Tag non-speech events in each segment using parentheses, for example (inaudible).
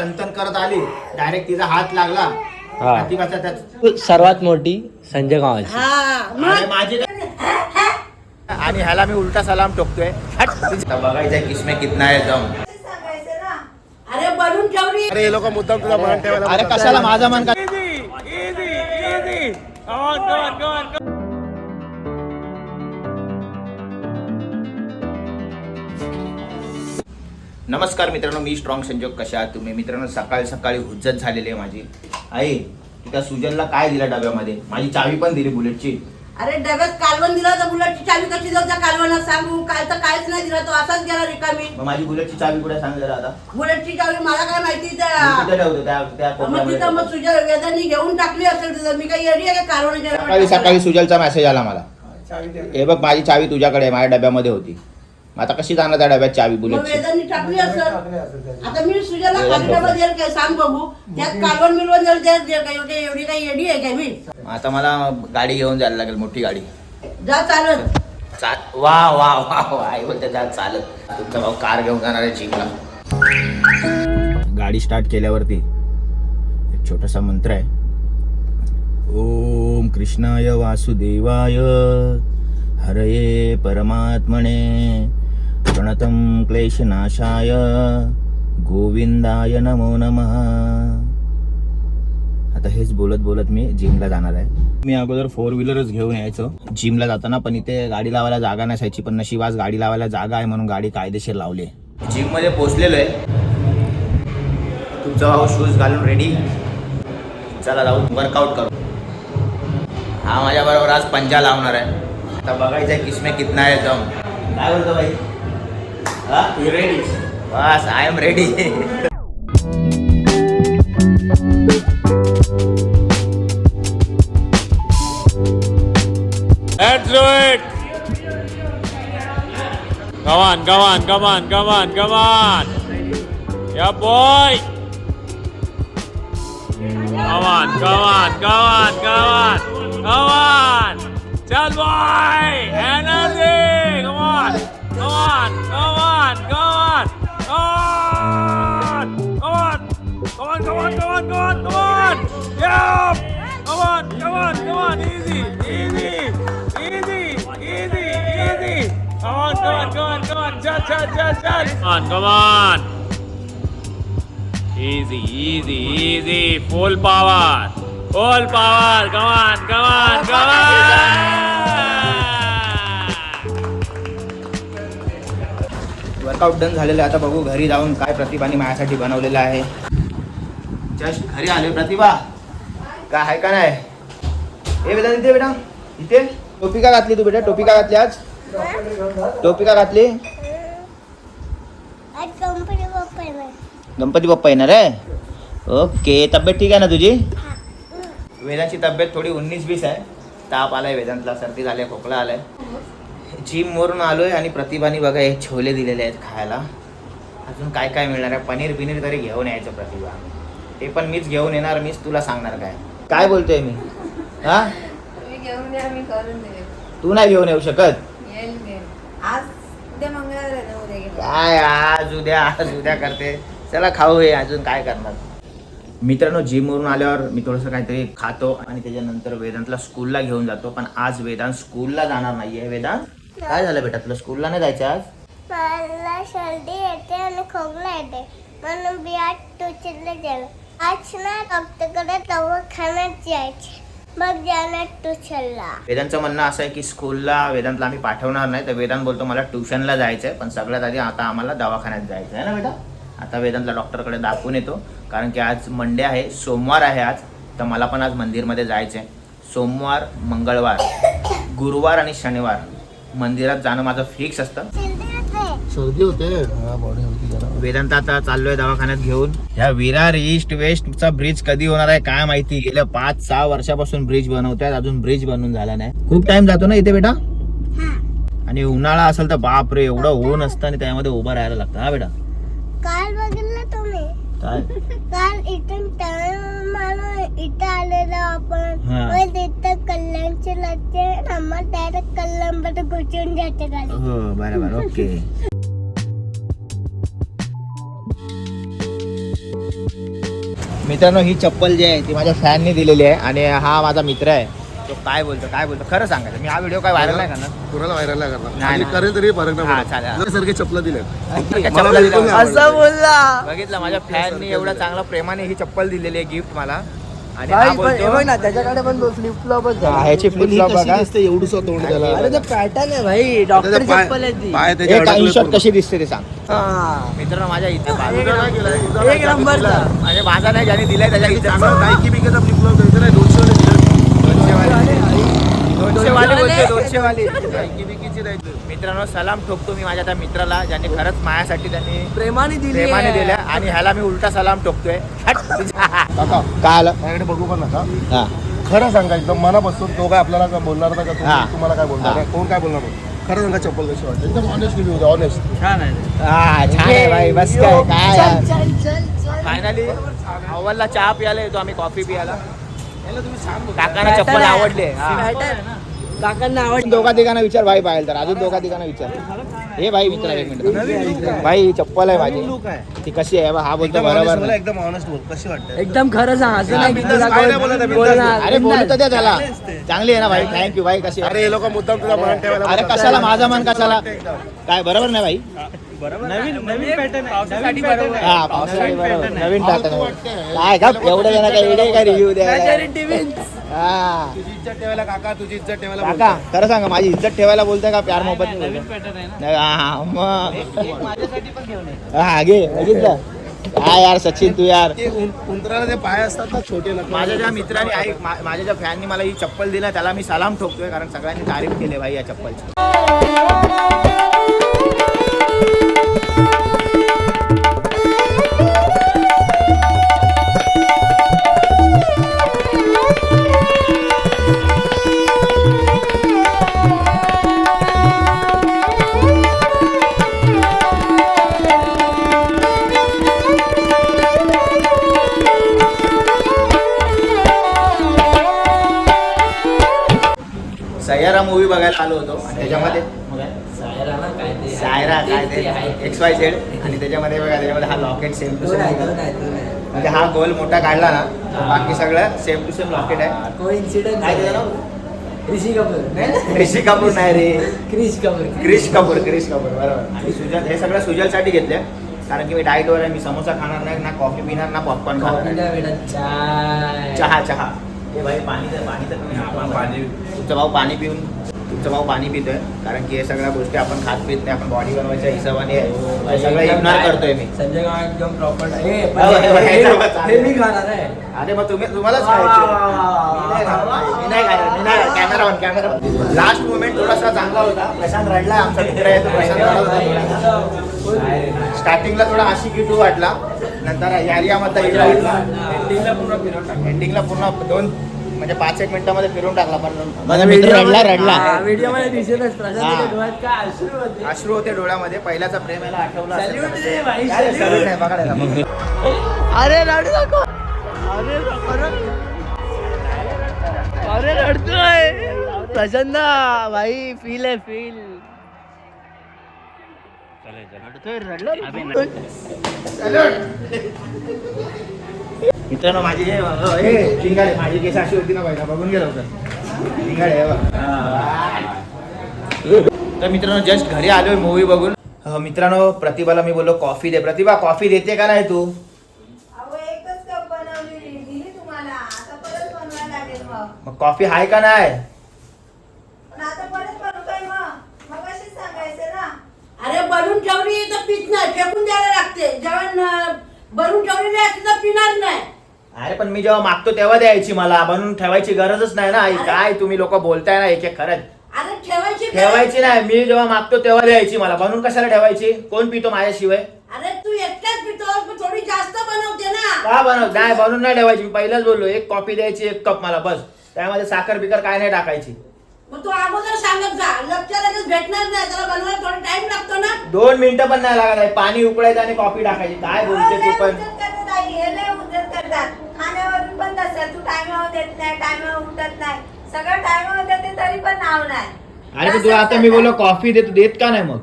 संतन करत आली. डायरेक्ट तिचा हात लागला. हा. त्यात सर्वात मोठी संजय गावाची. अरे माझी आणि ह्याला मी उलटा सलाम टोकतोय हट. बघायचं किसमे कितना आहे दम अरे बनून ठेवली. अरे हे लोक मुद्दाम तुला मान ठेवायला अरे कशाला माझा मन का नमस्कार मित्रांनो मी स्ट्रॉंग संजोग कशा आहात तुम्ही? मित्रांनो सकाळी सकाळी हुज्जत झालेली आहे माझी. आई तू त्या सुजलला काय दिलं डब्यामध्ये? माझी चावी पण दिली बुलेटची. अरे डब्यात कालवण दिला तर बुलेटची चावी कशी देऊ त्या कालवणात सांगू? काल तर काहीच नाही दिला तो असाच गेला रिकामी. मग माझी बुलेटची चावी कुठे सांग जरा आता. बुलेटची चावी मला काय माहिती मी त्या कुठे ठेवतो त्या त्या मग कोपऱ्यामध्ये तिथं मग ठेवतो. तुझ्या वेदांनी घेऊन टाकली असेल तिथं. मी काही येडी आहे का सकाळी कालवण सकाळी सुजलचा मेसेज आला मला. हे बघ माझी चावी तुझ्याकडे आहे, माझ्या डब्यामध्ये होती. आता कशी जाणार त्या डब्यात चावी वेदांनी टाकली असेल. आता मी सुजाला खाली डबा काय? सांग बघू. त्यात कालवण मिळवून देईल त्यात दे काय एवढी- एवढी काही येडी आहे काय मी? मग आता मला गाडी घेऊन जायला लागेल मोठी गाडी. जा चालत. चा वा वा वा वा आई बोलते जा चालत. तुमचा भाऊ कार घेऊन जाणार आहे जिमला. गाडी स्टार्ट केल्यावरती एक छोटासा मंत्र आहे. ओम कृष्णाय वासुदेवाय हरये परमात्मने. प्रणतं क्लेशनाशाय। गोविंदाय नमो नमः। आता हेच बोलत बोलत मी जिमला जाणार आहे. मी अगोदर फोर व्हीलरच घेऊन यायचो. जिमला जाताना पण इथे गाडी लावायला जागा नसायची पण नशिबाज गाडी लावायला जागा आहे म्हणून गाडी कायदेशीर लावली जिममध्ये पोहोचलेलो आहे. तुमचा भाऊ शूज घालून रेडी चला जाऊ वर्कआउट करू. हा माझ्या बरोबर आज पंजा लावणार आहे. आता बघायचं आहे किसमे कितना आहे जाऊन काय बोलतो भाई? Huh? You ready? Boss, I am ready. Let's do it! Come on, come on, come on, come on, come on! Yeah, boy! Come on, come on, come on, come on, come on! Chal boy! Just, just, just, just. Come on, come on. Easy, easy, easy, full power, full power. Come on, come on, come on. Workout done झालेलं आहे. आता बघू घरी जाऊन काय प्रतिभाने माझ्यासाठी बनवलेलं आहे. जस्ट घरी आले प्रतिभा. काय आहे का नाही. ए बेटा इथे बेटा. इथे. टोपी का घातली तू बेटा? टोपी का घातली आज? टोपी का घातली आज कंपनी पप्पा येणार गणपती बाप्पा येणार आहे? ओके तब्येत ठीक आहे ना तुझी? वेदांची तब्येत थोडी उन्नीस बीस आहे. ताप आलाय वेदांतला सर्दी झाली खोकला आलाय. जिम वरून आलोय आणि प्रतिभाने बघा हे छोले दिलेले आहेत खायला. अजून काय काय मिळणार आहे? पनीर बिनीर तरी घेऊन यायचं प्रतिभा. ते पण मीच घेऊन येणार मीच तुला सांगणार काय. काय बोलतोय मी? हा? तू नाही घेऊन येऊ शकत? येईल घेऊन आज उद्या मंगळवार आहे ना उद्या घेऊन काय आज उद्या आज उद्या करते. चला खाऊ हे अजून काय करणार? मित्रांनो जिमवरून आल्यावर मी थोडंसं काहीतरी खातो आणि त्याच्यानंतर वेदांतला स्कूलला घेऊन जातो. पण आज वेदांत स्कूलला जाणार नाहीये वेदांत? काय झालं बेटा तुला स्कूलला नाही जायचं आज? मला सर्दी येते आणि खोकला येते. म्हणून मी आज ट्युशनला गेलो. आज ना डॉक्टरकडे दवाखान्यात जायचे. मग जाणार ट्युशनला वेदांतचं म्हणणं असं आहे की स्कूलला वेदांतला आम्ही पाठवणार नाही. तर वेदांत बोलतो मला ट्युशनला जायचं आहे पण सगळ्यात आधी आता आम्हाला दवाखान्यात जायचं आहे ना बेटा? आता वेदांतला डॉक्टरकडे दाखवून येतो. कारण की आज मंडे आहे सोमवार आहे आज. तर मला पण आज मंदिरमध्ये जायचं आहे सोमवार मंगळवार गुरुवार आणि शनिवार मंदिरात जाणं माझं फिक्स असतं. सर्दी होते. हा बॉडी होती जरा वेदांत आता चाललोय दवाखान्यात घेऊन. ह्या विरार ईस्ट वेस्टचा ब्रिज कधी होणार आहे काय माहिती? गेल्या पाच सहा वर्षापासून ब्रिज बनवतात अजून ब्रिज बनून झाला नाही. खूप टाइम जातो ना इथे बेटा? आणि उन्हाळा असेल तर बाप रे एवढं ऊन असतं आणि त्यामध्ये उभं राहायला लागतं. हा बेटा? काय? काल इथून टर्न मारून इथं आलेलो आपण. हा. मग तिथं कल्याणचे लागते आम्हाला डायरेक्ट कल्याणमध्ये घुसून जाते गाडी हो बरोबर. ओके. मित्रांनो ही चप्पल जी आहे ती माझ्या फॅनने दिलेली आहे आणि हा माझा मित्र आहे. तो काय बोलतो काय बोलतो खरं सांगायचं मी हा व्हिडिओ काय व्हायरल नाही करणार कुणाला व्हायरल नाही करणार नाही, आणि नाही. करेल तरी फरक हा, नाही चालेल. सारखे चपला दिले चप्पल मला बिलकुल नाही आवडलं. बोलला बघितलं माझ्या फॅननी एवढा चांगला प्रेमाने ही चप्पल दिलेली आहे गिफ्ट मला आणि हा बघ ना त्याच्याकडे पण फ्लिप फ्लॉपच हा, ह्याची पण फ्लिप ही फ्लॉप कशी बघा दिसते एवढूस तोंड त्याला अरे ते पॅटर्न आहे भाई डॉक्टर त्याचा पाय- चप्पल आहे ती पाय त्याच्या एक अडकले शॉट पूर्ण. कशी दिसते ते सांग हा. मित्रांनो माझ्या इथे एक? नंबरचा. म्हणजे माझा नाही ज्याने दिलाय त्याच्या इथे चांगला बिकेचा द्यायचा नाही, दोनशे वाले दिले. दोनशे वाली बोलते दोनशे वाली नाईकी बिकीची द्यायची. मित्रांनो सलाम ठोकतो मी माझ्या त्या मित्राला ज्याने खरंच माझ्यासाठी त्यांनी प्रेमाने दिली प्रेमाने. दिल्या आणि ह्याला मी उलटा सलाम ठोकतोय. काका काय आलं माझ्याकडे बघू पण नका हा खरं सांगा एकदम मनापासून तो काय आपल्याला काय बोलणार नाही का. तुम्हाला काय बोलणार. कोण काय बोलणार. खरं सांगा चप्पल कशी वाटते एकदम ऑनेस्ट रिव्ह्यू द्या ऑनेस्ट छान आहे छान आहे भाई बस काय काय चल, चल, चल, चल. फायनली अव्वलला चहा पियाला येतो आम्ही कॉफी पियाला काकांना चप्पल. आवडले. काकांना आवड दोघा तिघांना विचार भाई पाहिजे तर. अजून दोघा तिघांना विचार. हे भाई मित्र एक मिनिट. भाई चप्पल आहे माझी. ती कशी आहे? बा? हा बोलतो बरोबर. एकदम ऑनेस्ट बोल. कशी वाटते एकदम खरं सांग असं नाही की तुला बोलत आहे, कोण-. अरे बोलू तर द्या त्याला. चांगले आहे ना भाई? थँक्यू भाई कशी आहे? अरे हे लोक मुद्दाम तुझा ठेवायला अरे. कशाला माझा मन कशाला? काय बरोबर नाही भाई? नवीन नवीन पॅटर्न पावसासाठी बरोबर हा पावसाळी बरोबर. नवीन पॅटर्न काय का एवढं जण काय काय रिव्ह्यू द्या तुझी इज्जत ठेवायला काका तुझी इज्जत ठेवायला काका. खरं सांगा माझी इज्जत ठेवायला बोलताय का? प्यार मोहब्बत नवीन पॅटर्न आहे ना. नाही, हा मग. माझ्यासाठी पण घेऊन ये. हा घे बघितलं काय यार सचिन तू यार. ते उं- उंदराला ते पाय असतात ना छोटे नकली. माझ्या ज्या मित्राने आई मा- माझ्या ज्या फॅननी मला ही चप्पल दिला त्याला मी सलाम ठोकतोय कारण सगळ्यांनी तारीफ केली भाई या चप्पलची. एक्स वाय झेड आणि त्याच्यामध्ये बघा त्याच्यामध्ये हा लॉकेट सेम टू सेम म्हणजे हा गोल मोठा काढला ना बाकी सगळं सेम टू सेम लॉकेट आहे? ऋषी कपूर. ऋषी कपूर नाही रे. क्रिश कपूर. क्रिश कपूर क्रिश कपूर बरोबर. आणि सुजल हे सगळं सुजलसाठी घेतले. कारण की मी डाएटवर आहे मी समोसा खाणार नाही ना कॉफी पिणार ना पॉपकॉर्न खाणार चहा चहा. हे भाई पाणी तर पाणी तर पाणी. तुमचा भाऊ पाणी पिऊन तुमचा भाऊ पाणी पितोय कारण की हे सगळ्या गोष्टी आपण खात पित नाही आपण बॉडी बनवायच्या हिशोबाने हे सगळं इग्नोर करतोय मी संजय गाव एकदम प्रॉपर हे हो, हो, हे. हे मी खाणार आहे अरे मग तुम्ही तुम्हालाच खायचं मी नाही खाणार, मी नाही camera on camera last moment थोडासा चांगला होता प्रशांत रडला आमचा मित्र आहे तो प्रशांत होता. स्टार्टिंगला थोडा आशी किटू वाटला नंतर यारियामधला इकडे वाटला एंडिंगला पूर्ण दोन म्हणजे पाच एक मिनिटामध्ये फिरून टाकला पण माझा मित्र रडला रडला. व्हिडिओमध्ये. प्रशांत डोळ्यात काय अश्रू होते? अश्रू होते डोळ्यामध्ये. पहिल्याचा प्रेम याला आठवला. अरे रडू नको. अरे अरे. अरे रडतोय. प्रसन्न भाई फील आहे फील मित्रांनो माझी हे हे चिंगाडे माझी केस अशी होती ना पहिला बघून गेलो होतं. चिंगाडे हे बघ. तर मित्रांनो जस्ट घरी आलोय मूवी बघून. मित्रांनो प्रतिभाला मी बोललो कॉफी दे. प्रतिभा कॉफी देते का नाही तू? अहो एकच कप बनवली दिली तुम्हाला. आता परत बनवायला लागेल मग. कॉफी आहे का नाही? पण आता परत बनवू काय मग. मग कशीच सांगायचं ना. अरे बनवून ठेवली तर पित नाही. फेकून द्यायला लागते. जेवण बनवून ठेवलेली असते तर पिणार नाही. अरे पण मी जेव्हा मागतो तेव्हा द्यायची मला. बनवून ठेवायची गरजच नाही ना. आई काय तुम्ही लोक बोलताय ना एक एक खरंच. अरे ठेवायची नाही. मी जेव्हा मागतो तेव्हा द्यायची मला. बनवून कशाला ठेवायची? कोण पितो माझ्याशिवाय? अरे तू एकटाच पितो पण थोडी जास्त बनवते ना. का बनव नाही बनवून नाही ठेवायची. मी पहिलाच बोललो एक कॉफी द्यायची एक कप मला बस. त्यामध्ये साखर बिकर काय नाही टाकायची. मग तू अगोदर सांगत जा. लगेच भेटणार नाही. त्याला बनवायला थोडा टाइम लागतो ना. दोन मिनिटं पण नाही लागत आहे. पाणी उकळायचं आणि कॉफी टाकायची. काय बोलते तू पण? हे लय उद्योग करतात खाण्यावरून पण तसं तू टायमावर देत नाही टायमावर उठत नाही. सगळं टायमावर देते तरी पण नाव नाही. अरे पण तुला आता मी बोललो कॉफी देत देत का नाही मग?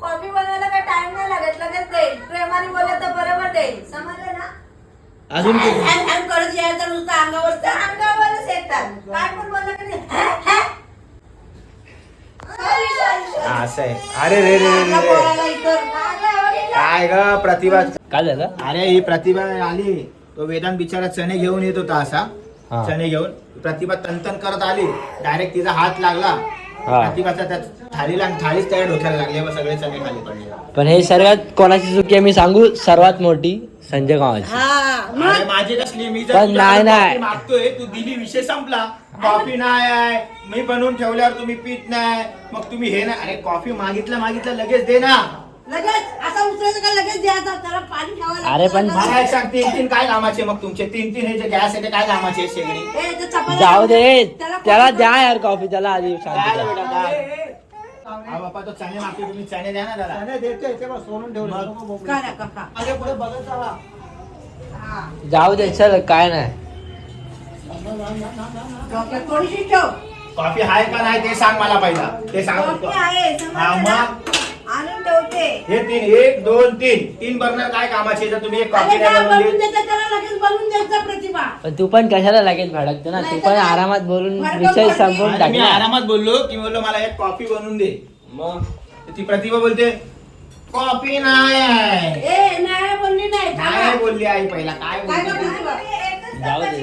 कॉफी बनवायला काय टाइम नाही लागत लगेच देईल. प्रेमाने बोलत तर बरोबर देईल. समजलं ना? अजून किती? हॅन हॅन करत यायचं नुसतं अंगावर त्या अंगावरच येतात. काय पण बोललं की नाही, "हॅ, हॅ." Sorry, sorry. हा, असं आहे. अरे रे रे रे? काय ग प्रतिभा? काय झालं? अरे ही प्रतिभा आली. तो वेदांत बिचारा चणे घेऊन येत होता असा. हा. चणे घेऊन प्रतिभा तनतन करत आली. डायरेक्ट तिचा हात लागला. हा. प्रतिभाचा त्या थालीला थालीच त्या डोक्याला लागले. व सगळे चणे खाली पडले. पण हे सर्वात कोणाची चुकी आहे मी सांगू? सर्वात मोठी संजय गावाची. हा मग? अरे माझी कसली मी जर पण नाही, नाही. कॉफी मागतोय तू दिली विषय संपला. कॉफी नाही आहे. मी बनवून ठेवल्यावर तुम्ही पित नाही. मग तुम्ही हे नाही. अरे कॉफी मागितलं मागितलं लगेच दे ना. लगेच असा उचलायचं का लगेच द्यायचा? त्याला पाणी ठेवायला लागतं. अरे पण मला एक सांग तीन तीन काय कामाचे मग तुमचे? तीन तीन हे जे गॅस आहे ते काय कामाचे आहेत शेगडी? ए, ते चपात्या- जाऊ दे. त्याला द्या यार कॉफी त्याला आधी काय बेटा, काय? हा बाप्पा तो चणे मागतो तुम्ही चणे द्या ना त्याला. ठेवलं. काय पुढे बघत चला जाऊ दे चल काय नाही. डोक्यात थोडीशी ठेव कॉफी आहे का नाही ते सांग मला पहिला. ते सांग. कॉफी आहे हा, समजलं ना? मग? आणून ठेवते हे तीन एक दोन तीन. तीन बर्नर काय कामाचे जर तुम्ही एक कॉफी अरे नाही काय बनवून बनवून दिली देते त्याला लगेच बनवून द्यायचा प्रतिभा. पण तू पण कशाला लगेच भडकतो ना? तू पण आरामात बोलून विषय संपवून आणि टाक मी ना आरामात बोललो की बोललो मला एक कॉफी बनवून दे. मग? ती प्रतिभा बोलते कॉफी नाही आहे. ए नाही बोलली नाही. बोलली आई पहिला काय काय बोलली? गं? प्रतिभा? जाऊ दे.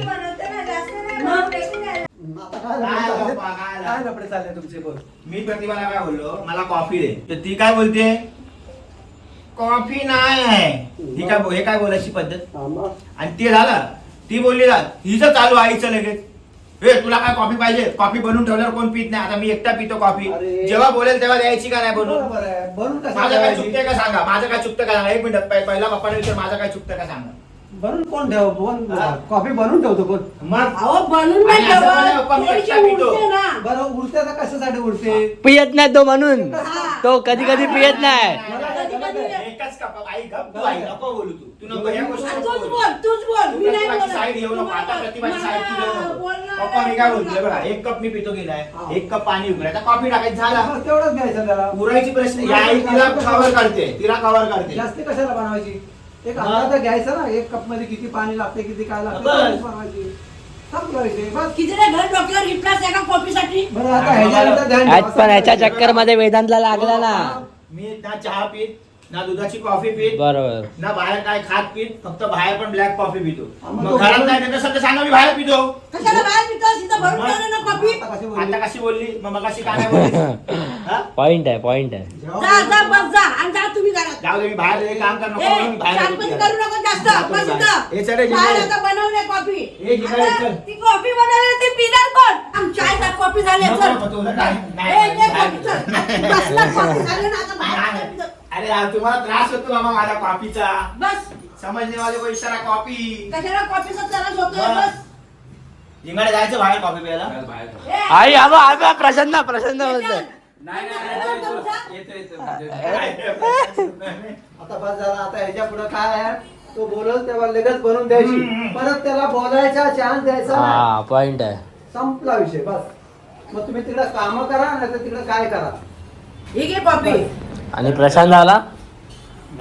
आता काय काय लफडे बाप्पा, काय चालले? झालं? काय लफडे चालले तुमचे बोल? मी प्रतिभाला काय बोललो मला कॉफी दे. तर ती काय बोलते? कॉफी नाही आहे. ही काय हे काय बोलायची पद्धत. आणि ते झालं. ती बोलली ना हिचं चालू आईचं लगेच. हे तुला काय कॉफी पाहिजे? कॉफी बनवून ठेवल्यावर कोण पित नाही? आता मी एकटा पितो कॉफी. अरे. जेव्हा बोलेल तेव्हा द्यायची का नाही बनवून? बरोबर आहे. बनून कसं माझं काय ठेवायची? चुकतंय का सांगा? माझं काय चुकतं का सांगा? एक मिनिट पहि- पहिला पप्पाने विचार माझं काय चुकतं का सांगा? बनून कोण ठेव? कोण? हा. कॉफी बनवून ठेवतो कोण? मग? अहो आणि असं पप्पा, थोडीशी एकटा पितो. उडते ना. बरं उडते कशासाठी उडते? पियत नाही तो म्हणून. तो कधी कधी पियत नाही. का आई गप तू आई नको बोलू तू. तू नको या गोष्टी नको तूच बोलू. बोल तूच बोल. तू मी नाही प्रतिभाची बोलत. साईड घेऊ नको आता प्रतिभाची मला साईड तू घेऊ नको बोलणं पप्पा मी काय नाही बोलतोय बघा एक कप मी पितो गेलाय हा. एक कप पाणी उघडायचा कॉफी टाकायची झाला. बस तेवढंच घ्यायचं त्याला पुरायची प्रश्न या आई तिला कव्हर करते तिला कव्हर करते. जास्ती कशाला बनवायची? एक हा. अंदाज घ्यायचा ना. एक कपमध्ये किती पाणी लागते किती काय लागते बस. तेवढीच बनवायची. संपला विषय बस. किती रे घर डोक्यावर घेतलास एका कॉफीसाठी बरं आता ह्याच्यानंतर ध्यान आज ठेवा. पण ह्याच्या चक्करमध्ये वेदांतला लागला ना. मी ना चहा पित ना दुधाची कॉफी पित बरोबर ना बाहेर काय खात पित फक्त बाहेर पण ब्लॅक कॉफी पितो मग घरात तर सध्या सांगा मी बाहेर पितो कशाला बाहेर पितोस इथं भरून मग- ठेवलं ना कॉफी आता कशी बोलली? कशी मग मगाशी काय नाही बोलली (laughs) हा? पॉइंट आहे पॉइंट आहे जा जा बस जा आणि जा तुम्ही घरात जाऊ दे मी बाहेर हे काम ए, मी बाहेर शांतपणे येतो करू नको जास्त जातो बस मी इथं. बाहेर. हे चल रे, बाहेर जिकडे. आता बनवले कॉफी ए, जिकडे आता चल. ती कॉफी बनवली ती पिणार कोण आम चाय का कॉफी झाली नको, चल नको, तुला काय- ए, नाही, ये बाहेर कॉफी येतो. चल बसला कॉफी झाली ना आता बाहेर नाही. अरे यार, तुम्हाला त्रास होतो मामा माझ्या कॉफीचा. बस. समजणे वाले को इशारा कॉफी. कशाला कॉफीचा त्रास होतोय. बस. जिंगाडे जायचं बाहेर कॉफी प्यायला? आई आबा आबा प्रसन्न प्रसन्न बोलतोय आता बस झाला आता ह्याच्या पुढे काय आहे? तो बोलल तेव्हा लगेच बनवून द्यायची. परत त्याला बोलायचा चान्स द्यायचा. नाही. हा पॉइंट आहे. संपला विषय बस. मग तुम्ही तिकडे काम करा नाही तर तिकडे काय करा? ही घे कॉफी आणि प्रशांत आला?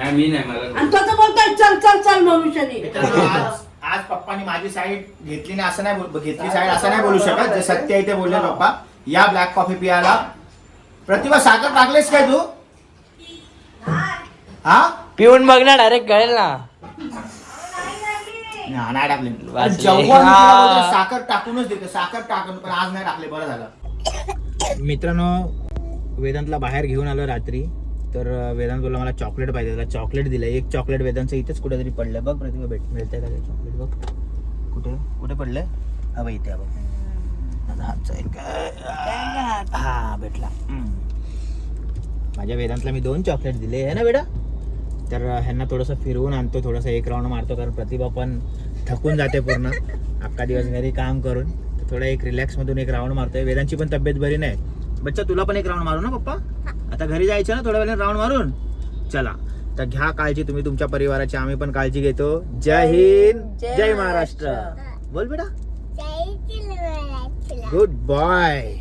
आणि तो तर बोलतोय चल चल चल मनुष्याने मित्रांनो, (laughs) आज आज पप्पानी माझी साईड घेतली नाही असं नाही बोल- घेतली साईड असं नाही बोलू शकत. जे सत्य आहे ते बोलले पप्पा. या ब्लॅक कॉफी पियाला. प्रतिभा साखर टाकलेस काय तू? हा? पिऊन बघ ना डायरेक्ट कळेल ना. ना, नाही टाकले. वाचले. जेव्हा मी तुला. बोलतो, साखर टाकूनच देते. साखर टाकून पण आज नाही टाकले बरं झालं. मित्रांनो वेदांतला बाहेर घेऊन आलो रात्री. तर वेदांत बोलला मला चॉकलेट पाहिजे त्याला चॉकलेट दिलं. एक चॉकलेट वेदांचं इथेच कुठेतरी पडलं. बघ प्रतिभा भेट मिळतंय का चॉकलेट बघ. कुठे? कुठे पडलंय? हा बघ इथे बघ. हा भेटला. माझ्या वेदांतला मी दोन चॉकलेट दिले. आहे ना बेटा? तर ह्यांना थोडंसं फिरवून आणतो. थोडंसं एक राऊंड मारतो. कारण प्रतिभा पण थकून जाते पूर्ण. अख्खा दिवस घरी काम करून. थोडं एक रिलॅक्स मधून एक राऊंड मारतोय. वेदांची पण तब्येत बरी नाही. बच्चा तुला पण एक राऊंड मारू ना पप्पा? आता घरी जायचं ना थोड्या वेळाने राऊंड मारून? चला. तर घ्या काळजी तुम्ही तुमच्या परिवाराची आम्ही पण काळजी घेतो. जय हिंद जय महाराष्ट्र. बोल बेटा. Good bye